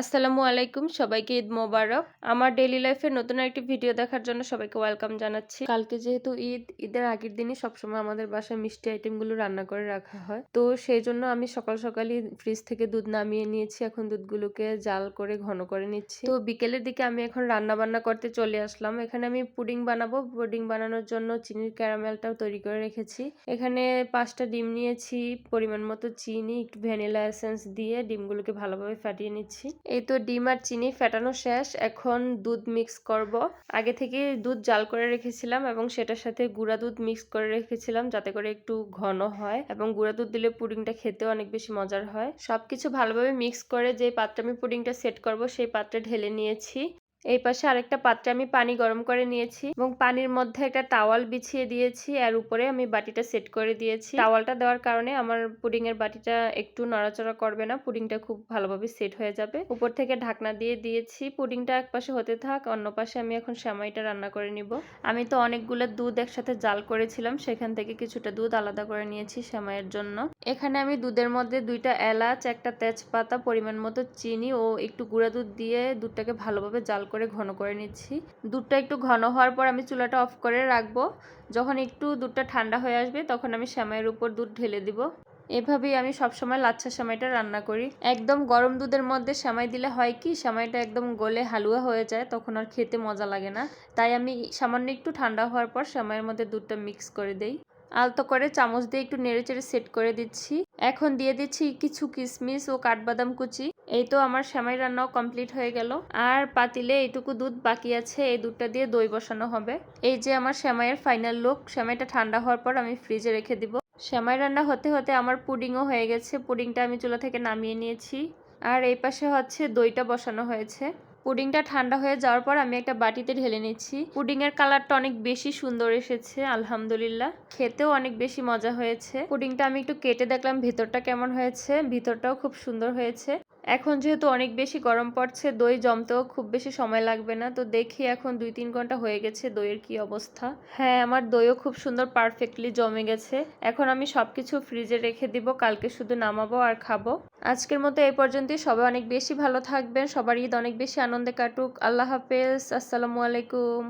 আসসালামু আলাইকুম, সবাইকে ঈদ মোবারক। আমার ডেইলি লাইফের নতুন একটি ভিডিও দেখার জন্য সবাইকে ওয়েলকাম জানাচ্ছি। কালকে যেহেতু ঈদ, ঈদের আগের দিনই সবসময় আমাদের বাসায় মিষ্টি আইটেমগুলো রান্না করে রাখা হয়। তো সেই জন্য আমি সকাল সকালই ফ্রিজ থেকে দুধ নামিয়ে নিয়েছি, এখন দুধগুলোকে জাল করে ঘন করে নিচ্ছি। তো বিকেলের দিকে আমি এখন রান্না বান্না করতে চলে আসলাম। এখানে আমি পুডিং বানাবো। পুডিং বানানোর জন্য চিনির ক্যারামেলটাও তৈরি করে রেখেছি। এখানে পাঁচটা ডিম নিয়েছি, পরিমাণ মতো চিনি, একটু ভ্যানিলা এসেন্স দিয়ে ডিমগুলোকে ভালোভাবে ফাটিয়ে নিচ্ছি। এই তো ডিম আর চিনি ফেটানো শেষ, এখন দুধ মিক্স করব। আগে থেকে দুধ জাল করে রেখেছিলাম এবং সেটার সাথে গুঁড়া দুধ মিক্স করে রেখেছিলাম যাতে করে একটু ঘন হয় এবং গুঁড়া দুধ দিলে পুডিংটা খেতেও অনেক বেশি মজার হয়। সবকিছু ভালোভাবে মিক্স করে যে পাত্রে আমি পুডিংটা সেট করব, সেই পাত্রে ঢেলে নিয়েছি। এই পাশে আরেকটা পাত্রে আমি পানি গরম করে নিয়েছি এবং পানির মধ্যে একটা টাওয়াল বিছিয়ে দিয়েছি। আর উপরে আমি বাটিটা সেট করে দিয়েছি। টাওয়ালটা দেওয়ার কারণে আমার পুডিং এর বাটিটা একটু নড়াচড়া করবে না, পুডিংটা খুব ভালোভাবে সেট হয়ে যাবে। উপর থেকে ঢাকনা দিয়ে দিয়েছি। পুডিংটা এক পাশে হতে থাক, অন্য পাশে আমি এখন সেমাইটা রান্না করে নিব। আমি তো অনেকগুলো দুধ একসাথে জাল করেছিলাম, সেখান থেকে কিছুটা দুধ আলাদা করে নিয়েছি সেমাইয়ের জন্য। এখানে আমি দুধের মধ্যে দুইটা এলাচ, একটা তেজপাতা, পরিমাণ মতো চিনি ও একটু গুঁড়া দুধ দিয়ে দুধটাকে ভালোভাবে জাল করে ঘন করে নিচ্ছি। দুধটা একটু ঘন হওয়ার পর আমি চুলাটা অফ করে রাখব। যখন একটু দুধটা ঠান্ডা হয়ে আসবে তখন আমি সেমাইয়ের উপর দুধ ঢেলে দিব। এভাবেই আমি সবসময় লাচ্ছা সেমাইটা রান্না করি। একদম গরম দুধের মধ্যে সেমাই দিলে হয় কি সেমাইটা একদম গলে হালুয়া হয়ে যায়, তখন আর খেতে মজা লাগে না। তাই আমি সামান্য একটু ঠান্ডা হওয়ার পর সেমাইয়ের মধ্যে দুধটা মিক্স করে দেই। আলতো করে চামচ দিয়ে একটু নেড়ে চেড়ে সেট করে দিচ্ছি। এখন দিয়ে দিচ্ছি কিছু কিশমিশ ও কাঠবাদাম কুচি। এই তো আমার সেমাই রান্নাও কমপ্লিট হয়ে গেল। আর পাতিলে এইটুকু দুধ বাকি আছে, এই দুধটা দিয়ে দই বসানো হবে। এই যে আমার সেমাইয়ের ফাইনাল লুক, সেমাইটা ঠান্ডা হওয়ার পর আমি ফ্রিজে রেখে দিব। সেমাই রান্না হতে হতে আমার পুডিংও হয়ে গেছে। পুডিংটা আমি চুলা থেকে নামিয়ে নিয়েছি। আর এই পাশে হচ্ছে দইটা বসানো হয়েছে। পুডিংটা ঠান্ডা হয়ে যাওয়ার পর আমি একটা বাটিতে ঢেলে নিচ্ছি। পুডিং এর কালারটা অনেক বেশি সুন্দর এসেছে, আলহামদুলিল্লাহ। খেতেও অনেক বেশি মজা হয়েছে। পুডিংটা আমি একটু কেটে দেখলাম ভিতরটা কেমন হয়েছে। ভিতরটাও খুব সুন্দর হয়েছে। এখন যেহেতু অনেক বেশি গরম পড়ছে, দই জমতেও খুব বেশি সময় লাগবে না। তো দেখি এখন দুই তিন ঘণ্টা হয়ে গেছে দইয়ের কি অবস্থা। হ্যাঁ আমার দইও খুব সুন্দর পারফেক্টলি জমে গেছে। এখন আমি সব কিছু ফ্রিজে রেখে দিব, কালকে শুধু নামাবো আর খাব। আজকের মতো এই পর্যন্তই। সবাই অনেক বেশি ভালো থাকবেন। সবার ঈদ অনেক বেশি আনন্দে কাটুক। আল্লাহ হাফেজ। আসসালামু আলাইকুম।